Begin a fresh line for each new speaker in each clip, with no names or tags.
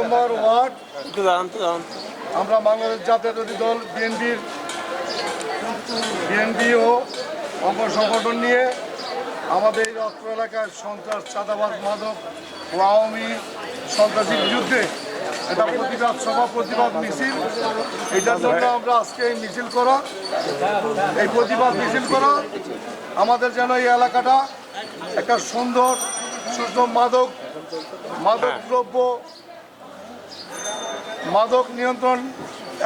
নম্বর word. আমরা বাংলাদেশ জাতীয়তাবাদী দল বিএনপির বিএনপি ও অঙ্গ সংগঠন নিয়ে আমাদের এই অত্র এলাকায় সন্ত্রাস চাঁদাবাদ মাদক ও আওয়ামী সন্ত্রাসীর বিরুদ্ধে এটা প্রতিবাদ সভা প্রতিবাদ মিছিল এটার জন্য আমরা আজকে এই মিছিল করা এই প্রতিবাদ মিছিল করা আমাদের যেন এই এলাকাটা একটা সুন্দর সুস্থ মাদক মাদক দ্রব্য মাদক নিয়ন্ত্রণ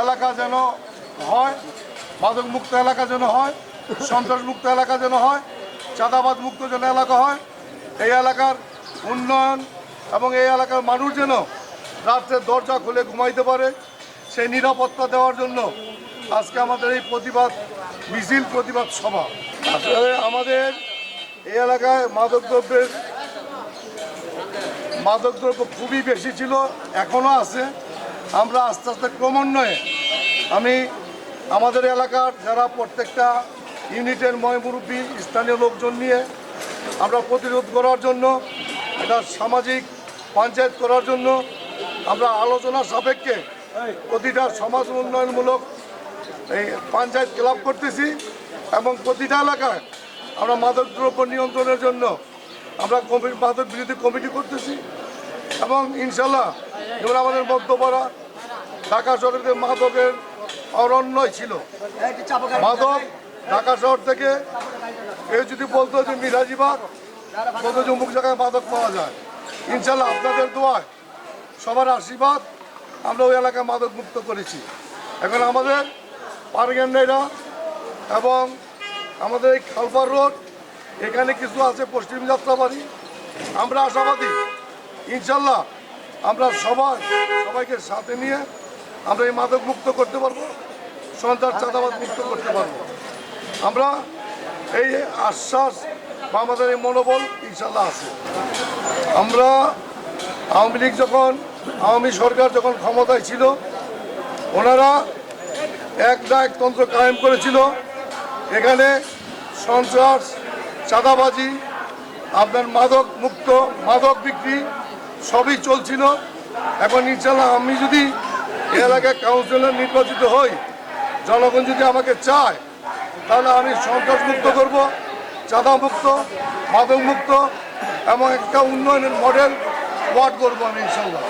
এলাকা যেন হয়, মাদক মুক্ত এলাকা যেন হয়, সন্ত্রাস মুক্ত এলাকা যেন হয়, চাঁদাবাদ মুক্ত যেন এলাকা হয়, এই এলাকার উন্নয়ন এবং এই এলাকার মানুষ যেন রাত্রে দরজা খুলে ঘুমাইতে পারে, সেই নিরাপত্তা দেওয়ার জন্য আজকে আমাদের এই প্রতিবাদ, মিছিল প্রতিবাদ সভা। আসলে আমাদের এই এলাকায় মাদক দ্রব্যের মাদকদ্রব্য খুবই বেশি ছিল এখনও আছে। আমরা আস্তে আস্তে ক্রমান্বয়ে আমি আমাদের এলাকার যারা প্রত্যেকটা ইউনিটের ময় মুরব্বী স্থানীয় লোকজন নিয়ে আমরা প্রতিরোধ করার জন্য, এটা সামাজিক পঞ্চায়েত করার জন্য আমরা আলোচনা সাপেক্ষে প্রতিটা সমাজ উন্নয়নমূলক এই পঞ্চায়েত ক্লাব করতেছি এবং প্রতিটা এলাকায় আমরা মাদকদ্রব্য নিয়ন্ত্রণের জন্য আমরা মাদক বিরোধী কমিটি করতেছি। এবং ইনশাল্লাহ যেমন আমাদের মধ্যপাড়া, ঢাকা শহরে মাদকের অরণ্যই ছিল। মাদক ঢাকা শহর থেকে কেউ যদি বলতো যে মিরাজিবাগ, বলতো যে অমুক জায়গায় মাদক পাওয়া যায়। ইনশাল্লাহ আপনাদের দোয়ায় সবার আশীর্বাদ আমরা ওই এলাকায় মাদক মুক্ত করেছি। এখন আমাদের পারগেন্ডাইরা এবং আমাদের এই খালপার রোড, এখানে কিছু আছে পশ্চিম যাত্রাবাড়ি। আমরা আশাবাদী ইনশাল্লাহ আমরা সবাই, সবাইকে সাথে নিয়ে আমরা এই মাদক মুক্ত করতে পারব, সন্ত্রাস চাঁদাবাদ মুক্ত করতে পারব। আমরা এই আশ্বাস বা আমাদের এই মনোবল ইনশাল্লাহ আছে। আমরা আওয়ামী লীগ যখন, আওয়ামী সরকার যখন ক্ষমতায় ছিল, ওনারা এক না একতন্ত্র কায়েম করেছিল, এখানে সন্ত্রাস, চাঁদাবাজি, আপনার মাদক মুক্ত, মাদক বিক্রি সবই চলছিল। এখন ইনশাল্লাহ আমি যদি এলাকায় কাউন্সিলর নির্বাচিত হই, জনগণ যদি আমাকে চায়, তাহলে আমি সন্ত্রাসমুক্ত করব চাঁদা মুক্ত মাদক মুক্ত এবং একটা উন্নয়নের মডেল ওয়ার্ড করব আমি ইনশাল্লাহ